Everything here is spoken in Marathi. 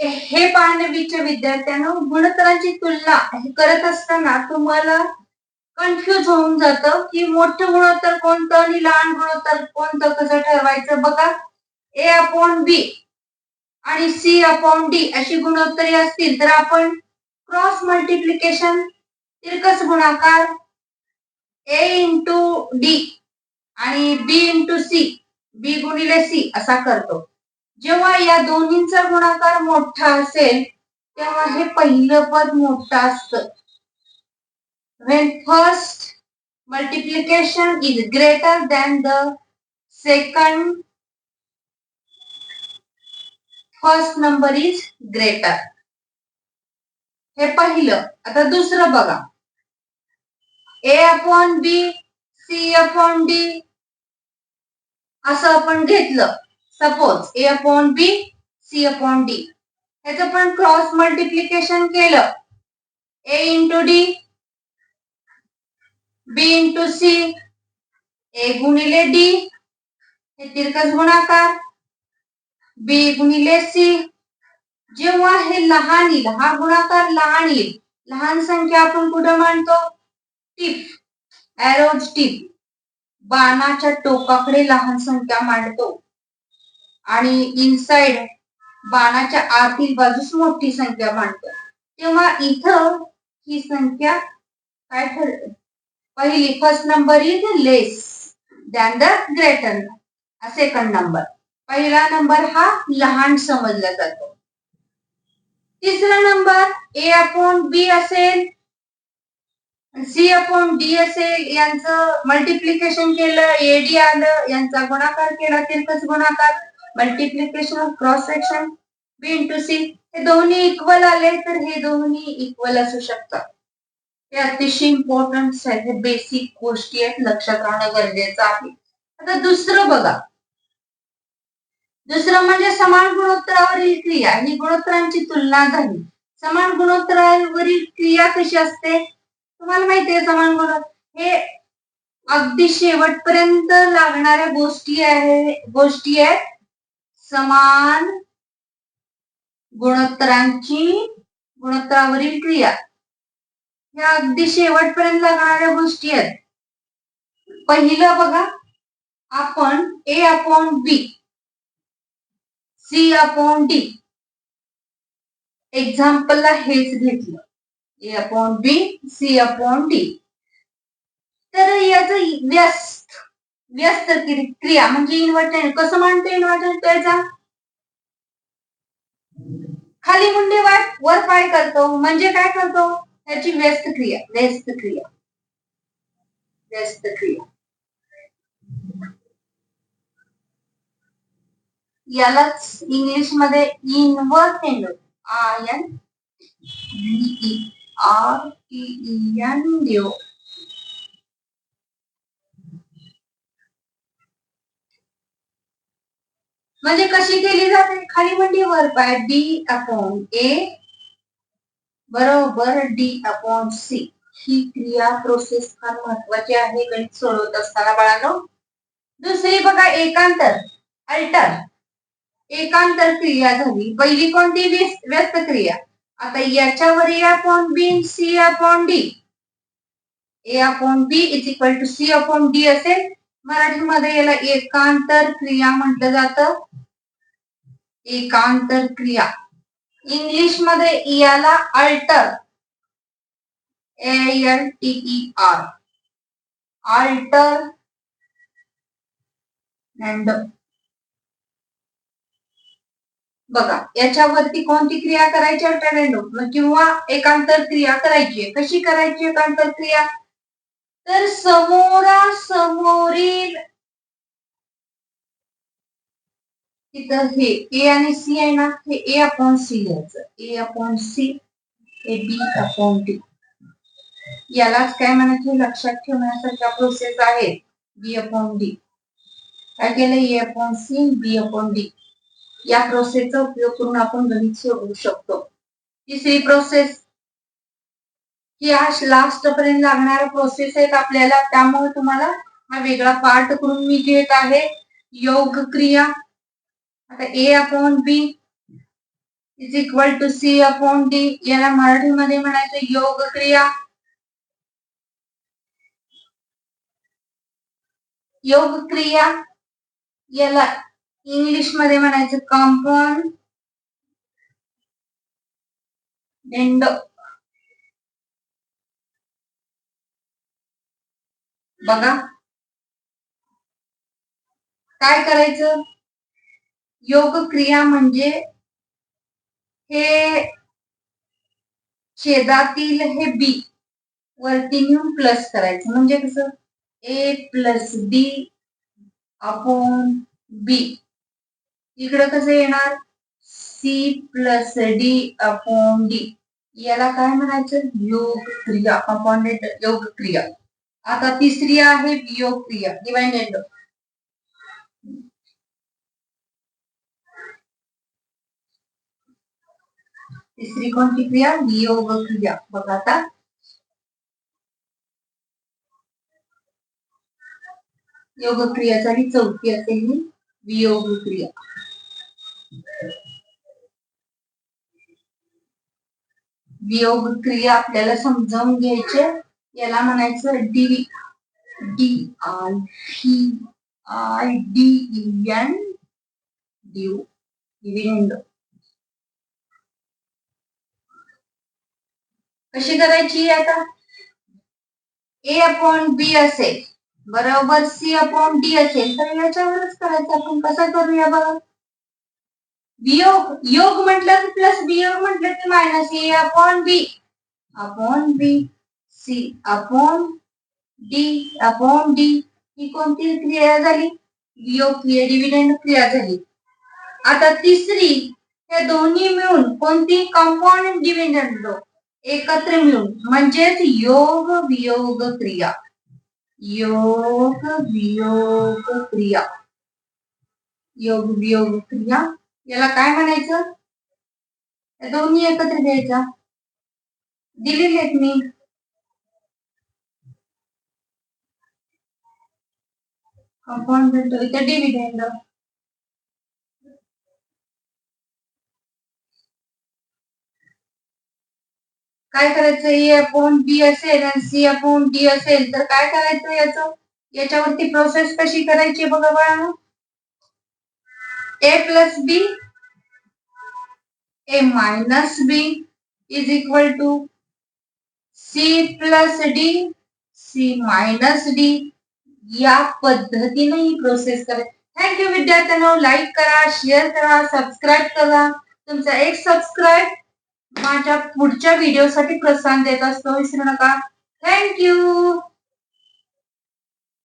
हे पाहण्याच्या विद्यार्थ्यांना गुणोत्तरांची तुलना हे करत असताना तुम्हाला कन्फ्युज होऊन जातं की मोठं गुणोत्तर कोणतं आणि लहान गुणोत्तर कोणतं कसं ठरवायचं बघा. ए अपॉन बी आणि सी अपॉन डी अशी गुणोत्तरे असतील तर आपण क्रॉस मल्टिप्लिकेशन तिरकस गुणाकार ए इंटू डी आणि बी इंटू सी बी गुणिले सी असा करतो. जेव्हा या दोन्हीचा गुणाकार मोठा असेल तेव्हा हे पहिलं पद मोठं असत. When first multiplication is greater than the second first number is greater हे पहिलं. आता दुसरं बघा. A upon B C upon D असं आपण घेतलं. Suppose A upon B C upon D ह्याचं पण क्रॉस मल्टिप्लिकेशन केलं. A into D B into C A गुणिले डी हे तिरकस गुणाकार. बी गुणिले सी जेव्हा हे लहान येईल हा गुणाकार लहान येईल. लहान संख्या आपण कुठं मांडतो? Tip arrows tip. बाणाच्या टोकाकडे लहान संख्या मांडतो. आणि इनसाइड बाणाच्या आतील बाजूस मोठी संख्या मांडतो तेव्हा इथं ही संख्या काय ठरते पहिली first number is less than the greater second number पहिला नंबर हा लहान समजला जातो. तिसरा नंबर ए अपॉन बी असेल. सी अपॉन डी असेल. यांचं मल्टिप्लिकेशन केलं. ए डी आलं. यांचा गुणाकार केला. तिरकस गुणाकार. Multiplication cross section B into C हे दोन्ही इक्वल आले तर हे दोन्ही इक्वल असू शकतात हे अतिशय इम्पॉर्टंट हे बेसिक गोष्टी आहेत लक्षात राहणं गरजेचं आहे. आता दुसरं बघा. दुसरं म्हणजे समान गुणोत्तरावरील क्रिया ही गुणोत्तरांची तुलना झाली. समान गुणोत्तरावरील क्रिया कशी असते? तुम्हाला माहिती आहे समान गुणोत्तर हे अगदी शेवटपर्यंत लागणाऱ्या गोष्टी आहे गोष्टी आहेत. समान गुणोत्तरांची गुणोत्तरावरील क्रिया. ह्या अगदी शेवटपर्यंत लागणाऱ्या गोष्टी आहेत. पहिलं बघा आपण A upon B C upon D एक्झाम्पलला हेच घेतलं. A upon B C upon D तर याच व्यास व्यस्त क्रिया म्हणजे इन्व्हर्टेड कसं मांडतो इन्व्हर्टेड त्याचा? खाली मुंडे वाट वर पाय करतो म्हणजे काय करतो? त्याची व्यस्त क्रिया व्यस्त क्रिया. व्यस्त क्रिया. यालाच इंग्लिशमध्ये invert I N R T N म्हणजे कशी केली जाते? खाली म्हणजे वर पाय डी अपॉन ए बरोबर डी अपॉन सी ही क्रिया प्रोसेस फार महत्वाची आहे गणित सोडवत असताना बाळांनो. दुसरी बघा एकांतर अल्टर एकांतर क्रिया झाली. पहिली कोणती? व्यस्त क्रिया. आता याच्यावर A upon B C upon D A upon B is equal to C upon D असेल. मराठीमध्ये याला एकांतर क्रिया म्हटलं जातं. एकांतर क्रिया. इंग्लिशमध्ये याला alter A L T R alter and बघा याच्यावरती कोणती क्रिया करायची? अल्टरनेटिव्ह किंवा एकांतर क्रिया करायची कशी करायची एकांतर क्रिया? तर समोरा समोरील. तिथं हे ए आणि सी आहे ना हे ए अपॉन सी लिहायचं. A upon C A B upon D यालाच काय म्हणायचं लक्षात ठेवण्यासारख्या प्रोसेस आहे. बी अपॉन डी काय केलं A upon C B upon D या प्रोसेसचा उपयोग करून आपण गणित सोडवू शकतो. तिसरी प्रोसेस की आज लास्ट पर्यंत लागणाऱ्या प्रोसेस आहेत आपल्याला. त्यामुळे तुम्हाला हा वेगळा पार्ट करून मी घेत आहे. योग क्रिया. आता A upon B is equal to C upon D याला मराठीमध्ये म्हणायचं योग क्रिया. योग क्रिया याला इंग्लिशमध्ये म्हणायचं कॉम्पाउंड बघा. काय करायचं? योग क्रिया म्हणजे हे छेदातील हे बी वरती नेऊन प्लस करायचं. म्हणजे कसं? ए प्लस बी अपॉन बी इकडं कसं येणार? C plus D upon D याला काय म्हणायचं? योग क्रिया अपॉन योग क्रिया आता तिसरी आहे वियोग क्रिया एंड तिसरी कोणती क्रिया? वियोग क्रिया बघा आता. योग क्रिया झाली चौथी असेल ही वियोग क्रिया वियोग क्रिया आपल्याला समजावून घ्यायचे याला म्हणायचं D D I he I D N due dividend कशी करायची आता? ए अपॉन बी असेल बरोबर सी अपॉन डी असेल तर याच्यावरच करायचं. आपण कसं करूया बघा? वियोग योग म्हटलं की प्लस वियोग म्हटलं की minus A upon B upon B. C upon D upon D ही कोणती क्रिया झाली? वियोग क्रिया डिव्हिडंड क्रिया झाली. आता तिसरी हे दोन्ही मिळून कोणती कंपाऊंड डिव्हिडंड एकत्र मिळून म्हणजेच योग वियोग क्रिया. योग वियोग क्रिया. योग वियोग क्रिया याला काय म्हणायचं? या दोन्ही एकत्र घ्यायच्या दिलेले आहेत मी. कंपाऊंड इथं डिव्हिडंड काय करायचं? ए अपॉन बी असेल आणि सी अपॉन डी असेल तर काय करायचं याचं? याच्यावरती प्रोसेस कशी करायची बघा बाळा A plus B A minus B is equal to C plus D C minus D या पद्धतीने ही प्रोसेस करायची थँक्यू विद्यार्थ्यांना. लाईक करा शेअर करा सबस्क्राईब करा. तुमचा एक सबस्क्राईब माझ्या पुढच्या व्हिडिओसाठी प्रोत्साहन देत असतो. विसरू नका. थँक्यू